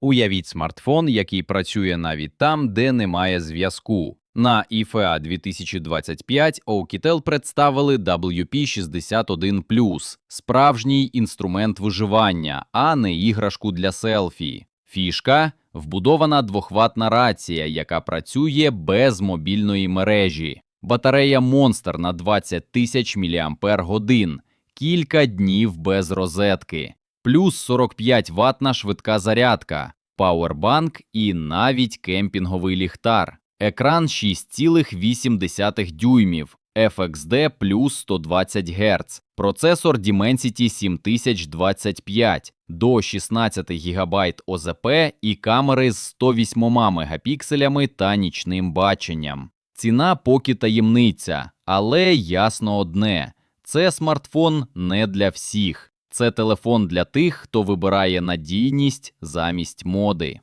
Уявіть смартфон, який працює навіть там, де немає зв'язку. На IFA 2025 Oukitel представили WP61+, справжній інструмент виживання, а не іграшку для селфі. Фішка – вбудована двохватна рація, яка працює без мобільної мережі. Батарея Monster на 20 тисяч мАч, кілька днів без розетки, плюс 45 ватна швидка зарядка, пауербанк і навіть кемпінговий ліхтар. Екран 6,8 дюймів, FXD плюс 120 Гц, процесор Dimensity 7025, до 16 ГБ ОЗП і камери з 108 мегапікселями та нічним баченням. Ціна поки таємниця, але ясно одне – це смартфон не для всіх. Це телефон для тих, хто вибирає надійність замість моди.